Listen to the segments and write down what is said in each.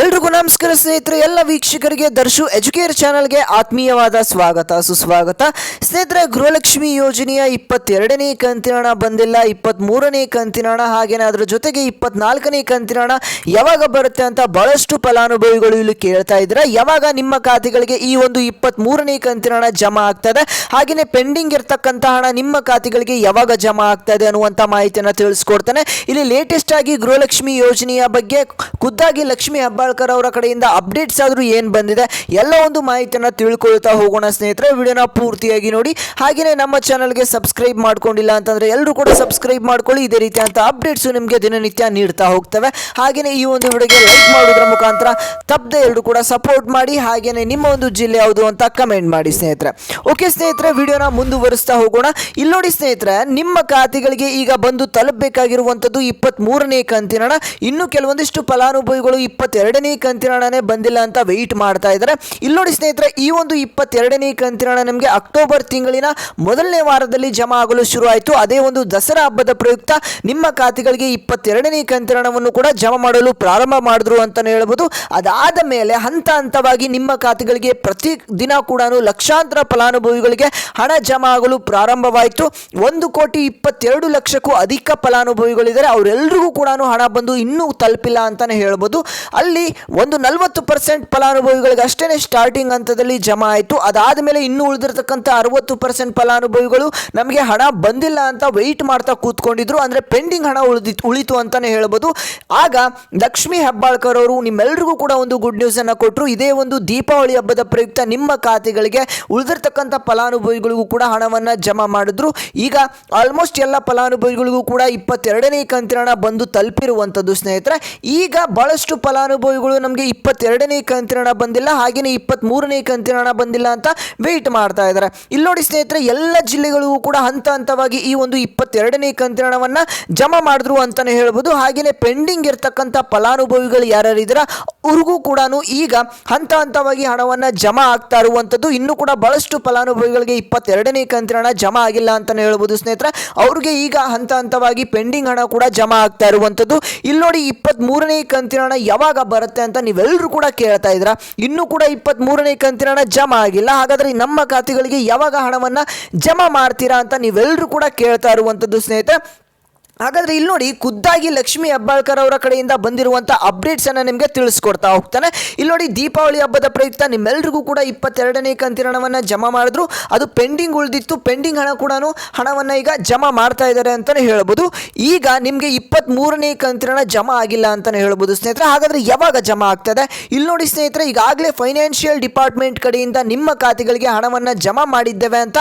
ಎಲ್ರಿಗೂ ನಮಸ್ಕಾರ ಸ್ನೇಹಿತರೆ, ಎಲ್ಲ ವೀಕ್ಷಕರಿಗೆ, ದರ್ಶು ಎಜುಕೇರ್ ಚಾನಲ್ಗೆ ಆತ್ಮೀಯವಾದ ಸ್ವಾಗತ, ಸುಸ್ವಾಗತ. ಸ್ನೇಹಿತರೆ, ಗೃಹಲಕ್ಷ್ಮಿ ಯೋಜನೆಯ ಇಪ್ಪತ್ತೆರಡನೇ ಕಂತಿನ ಹಣ ಬಂದಿಲ್ಲ ಇಪ್ಪತ್ತ್ಮೂರನೇ ಕಂತಿನ ಹಣ ಹಾಗೇನೆ ಅದರ ಜೊತೆಗೆ ಇಪ್ಪತ್ನಾಲ್ಕನೇ ಕಂತಿನ ಹಣ ಯಾವಾಗ ಬರುತ್ತೆ ಅಂತ ಬಹಳಷ್ಟು ಫಲಾನುಭವಿಗಳು ಇಲ್ಲಿ ಕೇಳ್ತಾ ಇದ್ದೀರಾ. ಯಾವಾಗ ನಿಮ್ಮ ಖಾತೆಗಳಿಗೆ ಈ ಒಂದು ಇಪ್ಪತ್ತ್ಮೂರನೇ ಕಂತಿನ ಹಣ ಜಮಾ ಆಗ್ತದೆ ಹಾಗೆಯೇ ಪೆಂಡಿಂಗ್ ಇರತಕ್ಕಂಥ ಹಣ ನಿಮ್ಮ ಖಾತೆಗಳಿಗೆ ಯಾವಾಗ ಜಮಾ ಆಗ್ತಾ ಇದೆ ಅನ್ನುವಂಥ ಮಾಹಿತಿಯನ್ನು ತಿಳಿಸ್ಕೊಡ್ತಾನೆ. ಇಲ್ಲಿ ಲೇಟೆಸ್ಟ್ ಆಗಿ ಗೃಹಲಕ್ಷ್ಮಿ ಯೋಜನೆಯ ಬಗ್ಗೆ ಖುದ್ದಾಗಿ ಲಕ್ಷ್ಮಿ ಹೆಬ್ಬಾಳ್ಕರ್ ಅವರ ಕಡೆಯಿಂದ ಅಪ್ಡೇಟ್ಸ್ ಆದರೂ ಏನು ಬಂದಿದೆ, ಎಲ್ಲ ಒಂದು ಮಾಹಿತಿಯನ್ನು ತಿಳ್ಕೊಳ್ತಾ ಹೋಗೋಣ ಸ್ನೇಹಿತರೆ. ವಿಡಿಯೋನ ಪೂರ್ತಿಯಾಗಿ ನೋಡಿ. ಹಾಗೆಯೇ ನಮ್ಮ ಚಾನಲ್ಗೆ ಸಬ್ಸ್ಕ್ರೈಬ್ ಮಾಡ್ಕೊಂಡಿಲ್ಲ ಅಂತಂದರೆ ಎಲ್ಲರೂ ಕೂಡ ಸಬ್ಸ್ಕ್ರೈಬ್ ಮಾಡ್ಕೊಳ್ಳಿ. ಇದೇ ರೀತಿಯಂಥ ಅಪ್ಡೇಟ್ಸು ನಿಮಗೆ ದಿನನಿತ್ಯ ನೀಡ್ತಾ ಹೋಗ್ತವೆ. ಹಾಗೆಯೇ ಈ ಒಂದು ವಿಡಿಯೋಗೆ ಲೈಕ್ ಮಾಡೋದ್ರ ಮುಖಾಂತರ ತಪ್ಪದೆ ಎಲ್ಲರೂ ಕೂಡ ಸಪೋರ್ಟ್ ಮಾಡಿ. ಹಾಗೆಯೇ ನಿಮ್ಮ ಒಂದು ಜಿಲ್ಲೆ ಯಾವುದು ಅಂತ ಕಮೆಂಟ್ ಮಾಡಿ ಸ್ನೇಹಿತರೆ. ಓಕೆ ಸ್ನೇಹಿತರೆ, ವಿಡಿಯೋನ ಮುಂದುವರಿಸ್ತಾ ಹೋಗೋಣ. ಇಲ್ಲಿ ನೋಡಿ ಸ್ನೇಹಿತರೆ, ನಿಮ್ಮ ಖಾತೆಗಳಿಗೆ ಈಗ ಬಂದು ತಲುಪಬೇಕಾಗಿರುವಂಥದ್ದು ಇಪ್ಪತ್ತ್ ಮೂರನೇ ಕಂತಿನ ಇನ್ನು ಕೆಲವೊಂದಿಷ್ಟು ಫಲಾನುಭವಿಗಳು ಇಪ್ಪತ್ತೆರಡನೇ ಕಂತಿನ ಬಂದಿಲ್ಲ ಅಂತ ವೆಯ್ಟ್ ಮಾಡ್ತಾ ಇದ್ದಾರೆ. ಇಲ್ಲಿ ನೋಡಿ ಸ್ನೇಹಿತರೆ, ಈ ಒಂದು ಇಪ್ಪತ್ತೆರಡನೇ ಕಂತಿನ ನಿಮಗೆ ಅಕ್ಟೋಬರ್ ತಿಂಗಳಿನ ಮೊದಲನೇ ವಾರದಲ್ಲಿ ಜಮಾ ಆಗಲು ಶುರು ಆಯಿತು ಅದೇ ಒಂದು ದಸರಾ ಹಬ್ಬದ ಪ್ರಯುಕ್ತ ನಿಮ್ಮ ಖಾತೆಗಳಿಗೆ ಇಪ್ಪತ್ತೆರಡನೇ ಕಂತಿನ ಹಣವನ್ನು ಕೂಡ ಜಮಾ ಮಾಡಲು ಪ್ರಾರಂಭ ಮಾಡಿದ್ರು ಅಂತಲೇ ಹೇಳ್ಬೋದು. ಅದಾದ ಮೇಲೆ ಹಂತ ಹಂತವಾಗಿ ನಿಮ್ಮ ಖಾತೆಗಳಿಗೆ ಪ್ರತಿ ದಿನ ಕೂಡ ಲಕ್ಷಾಂತರ ಫಲಾನುಭವಿಗಳಿಗೆ ಹಣ ಜಮಾ ಆಗಲು ಪ್ರಾರಂಭವಾಯಿತು. ಒಂದು ಕೋಟಿ ಇಪ್ಪತ್ತೆರಡು ಲಕ್ಷಕ್ಕೂ ಅಧಿಕ ಫಲಾನುಭವಿಗಳಿದ್ದಾರೆ. ಅವರೆಲ್ಲರಿಗೂ ಕೂಡ ಹಣ ಬಂದು ಇನ್ನೂ ತಲುಪಿಲ್ಲ ಅಂತಲೇ ಹೇಳ್ಬೋದು. ಅಲ್ಲಿ ಒಂದು ನಲವತ್ತು ಪರ್ಸೆಂಟ್ ಫಲಾನುಭವಿಗಳಿಗೆ ಅಷ್ಟೇ ಸ್ಟಾರ್ಟಿಂಗ್ ಹಂತದಲ್ಲಿ ಜಮಾ ಆಯಿತು. ಅದಾದ ಮೇಲೆ ಇನ್ನೂ ಉಳಿದಿರತಕ್ಕಂಥ ಅರವತ್ತು ಪರ್ಸೆಂಟ್ ಫಲಾನುಭವಿಗಳು ನಮಗೆ ಹಣ ಬಂದಿಲ್ಲ ಅಂತ ವೆಯ್ಟ್ ಮಾಡ್ತಾ ಕೂತ್ಕೊಂಡಿದ್ರು. ಅಂದರೆ ಪೆಂಡಿಂಗ್ ಹಣ ಉಳಿದಿತ್ತು ಉಳಿತು ಅಂತಲೇ ಹೇಳ್ಬೋದು. ಆಗ ಲಕ್ಷ್ಮಿ ಹೆಬ್ಬಾಳ್ಕರ್ ಅವರು ನಿಮ್ಮೆಲ್ಲರಿಗೂ ಕೂಡ ಒಂದು ಗುಡ್ ನ್ಯೂಸನ್ನು ಕೊಟ್ಟರು ಇದೇ ಒಂದು ದೀಪಾವಳಿ ಹಬ್ಬದ ಪ್ರಯುಕ್ತ ನಿಮ್ಮ ಖಾತೆಗಳಿಗೆ ಉಳಿದಿರ್ತಕ್ಕಂಥ ಫಲಾನುಭವಿಗಳಿಗೂ ಕೂಡ ಹಣವನ್ನು ಜಮಾ ಮಾಡಿದ್ರು. ಈಗ ಆಲ್ಮೋಸ್ಟ್ ಎಲ್ಲ ಫಲಾನುಭವಿಗಳಿಗೂ ಕೂಡ ಇಪ್ಪತ್ತೆರಡನೇ ಕಂತಿನ ಹಣ ಬಂದು ತಲುಪಿರುವಂಥದ್ದು ಸ್ನೇಹಿತರೆ. ಈಗ ಬಹಳಷ್ಟು ಭಾಳಷ್ಟು ಫಲಾನುಭವಿಗಳು ನಮಗೆ ಇಪ್ಪತ್ತೆರಡನೇ ಕಂತಿನ ಹಣ ಬಂದಿಲ್ಲ ಹಾಗೆಯೇ ಇಪ್ಪತ್ತ್ಮೂರನೇ ಕಂತಿನ ಹಣ ಬಂದಿಲ್ಲ ಅಂತ ವೆಯ್ಟ್ ಮಾಡ್ತಾ ಇದ್ದಾರೆ ಇಲ್ಲಿ ನೋಡಿ ಸ್ನೇಹಿತರೆ, ಎಲ್ಲ ಜಿಲ್ಲೆಗಳಿಗೂ ಕೂಡ ಹಂತ ಹಂತವಾಗಿ ಈ ಒಂದು ಇಪ್ಪತ್ತೆರಡನೇ ಕಂತಿನ ಹಣವನ್ನು ಜಮಾ ಮಾಡಿದ್ರು ಅಂತಲೇ ಹೇಳ್ಬೋದು. ಹಾಗೆಯೇ ಪೆಂಡಿಂಗ್ ಇರ್ತಕ್ಕಂಥ ಫಲಾನುಭವಿಗಳು ಯಾರ್ಯಾರು ಇದ್ದೀರಾ ಅವ್ರಿಗೂ ಕೂಡ ಈಗ ಹಂತ ಹಂತವಾಗಿ ಹಣವನ್ನು ಜಮಾ ಆಗ್ತಾ ಇರುವಂಥದ್ದು ಇನ್ನೂ ಕೂಡ ಬಹಳಷ್ಟು ಫಲಾನುಭವಿಗಳಿಗೆ ಇಪ್ಪತ್ತೆರಡನೇ ಕಂತಿನ ಹಣ ಜಮಾ ಆಗಿಲ್ಲ ಅಂತಲೇ ಹೇಳ್ಬೋದು ಸ್ನೇಹಿತರೆ. ಅವ್ರಿಗೆ ಈಗ ಹಂತ ಹಂತವಾಗಿ ಪೆಂಡಿಂಗ್ ಹಣ ಕೂಡ ಜಮಾ ಆಗ್ತಾ ಇರುವಂಥದ್ದು ಇಲ್ಲಿ ನೋಡಿ ಇಪ್ಪತ್ತ್ ಮೂರನೇ ಕಂತಿನ ಹಣ ಯಾವಾಗ ಬರುತ್ತೆ ಅಂತ ನೀವೆಲ್ಲರೂ ಕೂಡ ಕೇಳ್ತಾ ಇದ್ರ ಇನ್ನೂ ಕೂಡ ಇಪ್ಪತ್ತ್ ಮೂರನೇ ಕಂತಿನ ಹಣ ಜಮಾ ಆಗಿಲ್ಲ. ಹಾಗಾದರೆ ನಮ್ಮ ಖಾತೆಗಳಿಗೆ ಯಾವಾಗ ಹಣವನ್ನು ಜಮಾ ಮಾಡ್ತೀರಾ ಅಂತ ನೀವೆಲ್ಲರೂ ಕೂಡ ಕೇಳ್ತಾ ಇರುವಂಥದ್ದು ಸ್ನೇಹಿತರೆ. ಹಾಗಾದ್ರೆ ಇಲ್ಲಿ ನೋಡಿ, ಖುದ್ದಾಗಿ ಲಕ್ಷ್ಮಿ ಹೆಬ್ಬಾಳ್ಕರ್ ಅವರ ಕಡೆಯಿಂದ ಬಂದಿರುವಂಥ ಅಪ್ಡೇಟ್ಸ್ ಅನ್ನ ನಿಮಗೆ ತಿಳಿಸ್ಕೊಡ್ತಾ ಹೋಗ್ತಾನೆ. ಇಲ್ಲಿ ನೋಡಿ, ದೀಪಾವಳಿ ಹಬ್ಬದ ಪ್ರಯುಕ್ತ ನಿಮ್ಮೆಲ್ರಿಗೂ ಕೂಡ ಇಪ್ಪತ್ತೆರಡನೇ ಕಂತಿನ ಹಣವನ್ನು ಜಮಾ ಮಾಡಿದ್ರು. ಅದು ಪೆಂಡಿಂಗ್ ಉಳಿದಿತ್ತು ಪೆಂಡಿಂಗ್ ಹಣ ಕೂಡ ಹಣವನ್ನು ಈಗ ಜಮಾ ಮಾಡ್ತಾ ಇದ್ದಾರೆ ಅಂತಲೇ ಹೇಳ್ಬೋದು. ಈಗ ನಿಮಗೆ ಇಪ್ಪತ್ತ್ಮೂರನೇ ಕಂತಿನ ಹಣ ಜಮಾ ಆಗಿಲ್ಲ ಅಂತಲೇ ಹೇಳ್ಬೋದು ಸ್ನೇಹಿತರೆ. ಹಾಗಾದ್ರೆ ಯಾವಾಗ ಜಮಾ ಆಗ್ತದೆ ಇಲ್ಲಿ ನೋಡಿ ಸ್ನೇಹಿತರೆ, ಈಗಾಗಲೇ ಫೈನಾನ್ಷಿಯಲ್ ಡಿಪಾರ್ಟ್ಮೆಂಟ್ ಕಡೆಯಿಂದ ನಿಮ್ಮ ಖಾತೆಗಳಿಗೆ ಹಣವನ್ನು ಜಮಾ ಮಾಡಿದ್ದೇವೆ ಅಂತ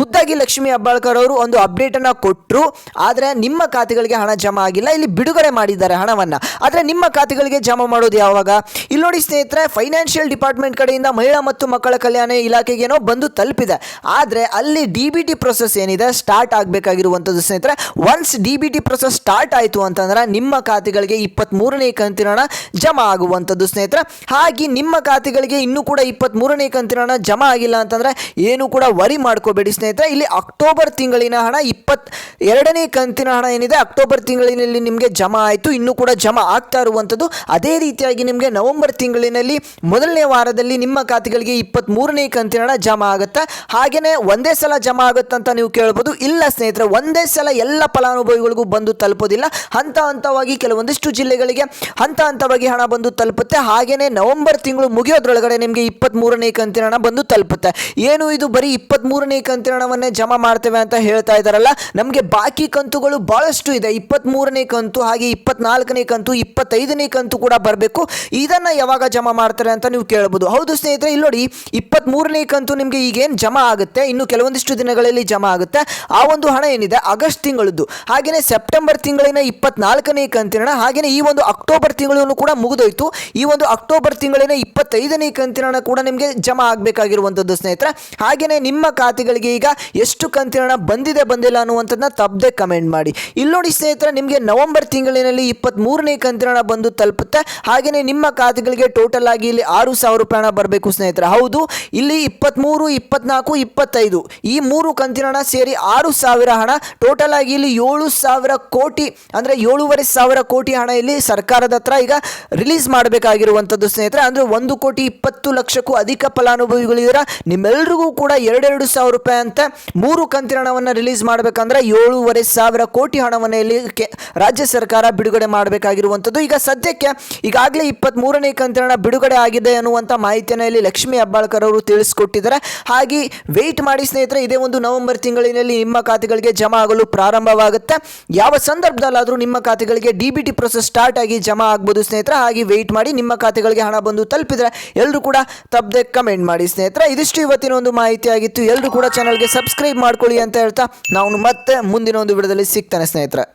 ಖುದ್ದಾಗಿ ಲಕ್ಷ್ಮಿ ಅಬ್ಬಾಳ್ಕರ್ ಅವರು ಒಂದು ಅಪ್ಡೇಟನ್ನು ಕೊಟ್ಟರು ಆದರೆ ನಿಮ್ಮ ಖಾತೆಗಳಿಗೆ ಹಣ ಜಮಾ ಆಗಿಲ್ಲ. ಇಲ್ಲಿ ಬಿಡುಗಡೆ ಮಾಡಿದ್ದಾರೆ ಹಣವನ್ನು. ಆದರೆ ನಿಮ್ಮ ಖಾತೆಗಳಿಗೆ ಜಮಾ ಮಾಡೋದು ಯಾವಾಗ? ಇಲ್ಲಿ ನೋಡಿ ಸ್ನೇಹಿತರೆ ಫೈನಾನ್ಷಿಯಲ್ ಡಿಪಾರ್ಟ್ಮೆಂಟ್ ಕಡೆಯಿಂದ ಮಹಿಳಾ ಮತ್ತು ಮಕ್ಕಳ ಕಲ್ಯಾಣ ಇಲಾಖೆಗೇನೋ ಬಂದು ತಲುಪಿದೆ. ಆದರೆ ಅಲ್ಲಿ ಡಿ ಬಿ ಟಿ ಪ್ರೊಸೆಸ್ ಏನಿದೆ? ಸ್ಟಾರ್ಟ್ ಆಗಬೇಕಾಗಿರುವಂಥದ್ದು ಸ್ನೇಹಿತರೆ once D B T process start ಆಯಿತು ಅಂತಂದ್ರೆ ನಿಮ್ಮ ಖಾತೆಗಳಿಗೆ ಇಪ್ಪತ್ತ್ಮೂರನೇ ಕಂತಿನ ಹಣ ಜಮಾ ಆಗುವಂಥದ್ದು ಸ್ನೇಹಿತರೆ. ಹಾಗೆ ನಿಮ್ಮ ಖಾತೆಗಳಿಗೆ ಇನ್ನೂ ಕೂಡ ಇಪ್ಪತ್ತ್ಮೂರನೇ ಕಂತಿನ ಹಣ ಜಮಾ ಆಗಿಲ್ಲ ಅಂತಂದರೆ ಏನು ಕೂಡ ವರಿ ಮಾಡ್ಕೋಬೇಡಿ ಸ್ನೇಹಿತರೆ. ಇಲ್ಲಿ ಅಕ್ಟೋಬರ್ ತಿಂಗಳಿನ ಹಣ ಇಪ್ಪತ್ ಎರಡನೇ ಕಂತಿನ ಹಣ ಏನಿದೆ? ಅಕ್ಟೋಬರ್ ತಿಂಗಳಿನಲ್ಲಿ ನಿಮಗೆ ಜಮಾ ಆಯಿತು. ಇನ್ನೂ ಕೂಡ ಜಮಾ ಆಗ್ತಾ ಇರುವಂಥದ್ದು. ಅದೇ ರೀತಿಯಾಗಿ ನಿಮಗೆ ನವೆಂಬರ್ ತಿಂಗಳಿನಲ್ಲಿ ಮೊದಲನೇ ವಾರದಲ್ಲಿ ನಿಮ್ಮ ಖಾತೆಗಳಿಗೆ ಇಪ್ಪತ್ತ್ಮೂರನೇ ಕಂತಿನ ಹಣ ಜಮಾ ಆಗುತ್ತೆ. ಹಾಗೆಯೇ ಒಂದೇ ಸಲ ಜಮಾ ಅಂತ ನೀವು ಕೇಳ್ಬೋದು. ಇಲ್ಲ ಸ್ನೇಹಿತರೆ, ಒಂದೇ ಸಲ ಎಲ್ಲ ಫಲಾನುಭವಿಗಳಿಗೂ ಬಂದು ತಲುಪೋದಿಲ್ಲ. ಹಂತ ಹಂತವಾಗಿ ಕೆಲವೊಂದಿಷ್ಟು ಜಿಲ್ಲೆಗಳಿಗೆ ಹಂತ ಹಂತವಾಗಿ ಹಣ ಬಂದು ತಲುಪುತ್ತೆ. ಹಾಗೆಯೇ ನವೆಂಬರ್ ತಿಂಗಳು ಮುಗಿಯೋದ್ರೊಳಗಡೆ ನಿಮಗೆ ಇಪ್ಪತ್ತ್ಮೂರನೇ ಕಂತಿನ ಹಣ ಬಂದು ತಲುಪುತ್ತೆ. ಏನು ಇದು ಬರೀ ಇಪ್ಪತ್ತ್ಮೂರನೇ ಕಂತಿನ ಹಣವನ್ನೇ ಜಮಾ ಮಾಡ್ತೇವೆ ಅಂತ ಹೇಳ್ತಾ ಇದ್ದಾರಲ್ಲ? ನಮಗೆ ಬಾಕಿ ಕಂತುಗಳು ಭಾಳಷ್ಟು ಇದೆ. ಇಪ್ಪತ್ತ್ಮೂರನೇ ಕಂತು, ಹಾಗೆ ಇಪ್ಪತ್ನಾಲ್ಕನೇ ಕಂತು, ಇಪ್ಪತ್ತೈದನೇ ಕಂತು ಕೂಡ ಬರಬೇಕು. ಇದನ್ನು ಯಾವಾಗ ಜಮಾ ಮಾಡ್ತಾರೆ ಅಂತ ನೀವು ಕೇಳ್ಬೋದು. ಹೌದು ಸ್ನೇಹಿತರೆ, ಇಲ್ಲಿ ನೋಡಿ ಇಪ್ಪತ್ತ್ಮೂರನೇ ಕಂತು ನಿಮಗೆ ಈಗೇನು ಜಮಾ ಆಗುತ್ತೆ? ಇನ್ನು ಕೆಲವೊಂದಿಷ್ಟು ದಿನಗಳಲ್ಲಿ ಜಮಾ ಆಗುತ್ತೆ. ಆ ಒಂದು ಹಣ ಏನಿದೆ? ಆಗಸ್ಟ್ ತಿಂಗಳದ್ದು. ಹಾಗೆಯೇ ಸೆಪ್ಟೆಂಬರ್ ತಿಂಗಳಿನ ಇಪ್ಪತ್ನಾಲ್ಕನೇ ಕಂತಿನ ಹಾಗೆಯೇ ಈ ಒಂದು ಅಕ್ಟೋಬರ್ ತಿಂಗಳನ್ನು ಕೂಡ ಮುಗಿದೋಯ್ತು. ಈ ಒಂದು ಅಕ್ಟೋಬರ್ ತಿಂಗಳಿನ ಇಪ್ಪತ್ತೈದನೇ ಕಂತಿನ ಹಣ ಕೂಡ ನಿಮಗೆ ಜಮಾ ಆಗಬೇಕಾಗಿರುವಂಥದ್ದು ಸ್ನೇಹಿತರೆ. ಹಾಗೆಯೇ ನಿಮ್ಮ ಖಾತೆಗಳಿಗೆ ಈಗ ಎಷ್ಟು ಕಂತಿನ ಹಣ ಬಂದಿದೆ, ಬಂದಿಲ್ಲ ಅನ್ನುವಂಥದ್ದನ್ನ ತಪ್ಪದೆ ಕಮೆಂಟ್ ಮಾಡಿ. ಇಲ್ಲಿ ನೋಡಿ ಸ್ನೇಹಿತರೆ, ನಿಮಗೆ ನವೆಂಬರ್ ತಿಂಗಳಿನಲ್ಲಿ ಇಪ್ಪತ್ತ್ ಮೂರನೇ ಕಂತಿನ ಹಣ ಬಂದು ತಲುಪುತ್ತೆ. ಹಾಗೆಯೇ ನಿಮ್ಮ ಖಾತೆಗಳಿಗೆ ಟೋಟಲ್ ಆಗಿ ಇಲ್ಲಿ ಆರು ಸಾವಿರ ರೂಪಾಯಿ ಹಣ ಬರಬೇಕು ಸ್ನೇಹಿತರೆ. ಹೌದು, ಇಲ್ಲಿ ಇಪ್ಪತ್ತ್ಮೂರು ಇಪ್ಪತ್ನಾಲ್ಕು, ಇಪ್ಪತ್ತೈದು ಈ ಮೂರು ಕಂತಿನ ಹಣ ಸೇರಿ ಆರು ಸಾವಿರ ಹಣ. ಟೋಟಲ್ ಆಗಿ ಇಲ್ಲಿ ಏಳು ಸಾವಿರ ಕೋಟಿ, ಅಂದರೆ ಏಳೂವರೆ ಸಾವಿರ ಕೋಟಿ ಹಣ ಇಲ್ಲಿ ಸರ್ಕಾರದ ಹತ್ರ ಈಗ ರಿಲೀಸ್ ಮಾಡಬೇಕಾಗಿರುವಂಥದ್ದು ಸ್ನೇಹಿತರೆ. ಅಂದರೆ ಒಂದು ಕೋಟಿ ಇಪ್ಪತ್ತು ಲಕ್ಷಕ್ಕೂ ಅಧಿಕ ಫಲಾನುಭವಿಗಳಿದ್ದೀರ? ನಿಮ್ಮೆಲ್ಲರಿಗೂ ಕೂಡ ಎರಡೆರಡು ಸಾವಿರ ರೂಪಾಯಿ ಅಂತ. ಮೂರು ಕಂತಿನ ಹಣವನ್ನು ರಿಲೀಸ್ ಮಾಡಬೇಕಂದ್ರೆ ಏಳೂವರೆ ಸಾವಿರ ಕೋಟಿ ಹಣವನ್ನು ಕೆ ರಾಜ್ಯ ಸರ್ಕಾರ ಬಿಡುಗಡೆ ಮಾಡಬೇಕಾಗಿರುವಂಥದ್ದು. ಈಗ ಸದ್ಯಕ್ಕೆ ಈಗಾಗಲೇ ಇಪ್ಪತ್ತ್ ಮೂರನೇ ಕಂತಿನ ಬಿಡುಗಡೆ ಆಗಿದೆ ಅನ್ನುವಂಥ ಮಾಹಿತಿಯನ್ನು ಇಲ್ಲಿ ಲಕ್ಷ್ಮೀ ಹೆಬ್ಬಾಳ್ಕರ್ ಅವರು ತಿಳಿಸ್ಕೊಟ್ಟಿದ್ದಾರೆ. ಹಾಗೆ ವೆಯ್ಟ್ ಮಾಡಿ ಸ್ನೇಹಿತರೆ, ಇದೇ ಒಂದು ನವೆಂಬರ್ ತಿಂಗಳಿನಲ್ಲಿ ನಿಮ್ಮ ಖಾತೆಗಳಿಗೆ ಜಮಾ ಆಗಲು ಪ್ರಾರಂಭವಾಗುತ್ತೆ. ಯಾವ ಸಂದರ್ಭದಲ್ಲಾದರೂ ನಿಮ್ಮ ಖಾತೆಗಳಿಗೆ D B T process start ಆಗಿ ಜಮಾ ಆಗ್ಬೋದು ಸ್ನೇಹಿತರೆ. ಹಾಗೆ ವೆಯ್ಟ್ ಮಾಡಿ ನಿಮ್ಮ ಖಾತೆಗಳಿಗೆ ಹಣ ಬಂದು ತಲುಪಿದರೆ ಎಲ್ಲರೂ ಕೂಡ ತಪ್ಪದೆ ಕಮೆಂಟ್ ಮಾಡಿ ಸ್ನೇಹಿತರೆ. ಇದಿಷ್ಟು ಇವತ್ತಿನ ಒಂದು ಮಾಹಿತಿ ಆಗಿತ್ತು ಎಲ್ಲರೂ ಕೂಡ ಚಾನಲ್ಗೆ ಸಬ್ಸ್ಕ್ರೈಬ್ ಮಾಡ್ಕೊಳ್ಳಿ ಅಂತ ಹೇಳ್ತಾ ನಾವು ಮತ್ತೆ ಮುಂದಿನ ಒಂದು ವಿಡಿಯೋದಲ್ಲಿ ಸಿಗ್ತಾನೆ ಸ್ನೇಹಿತರೆ. Penetra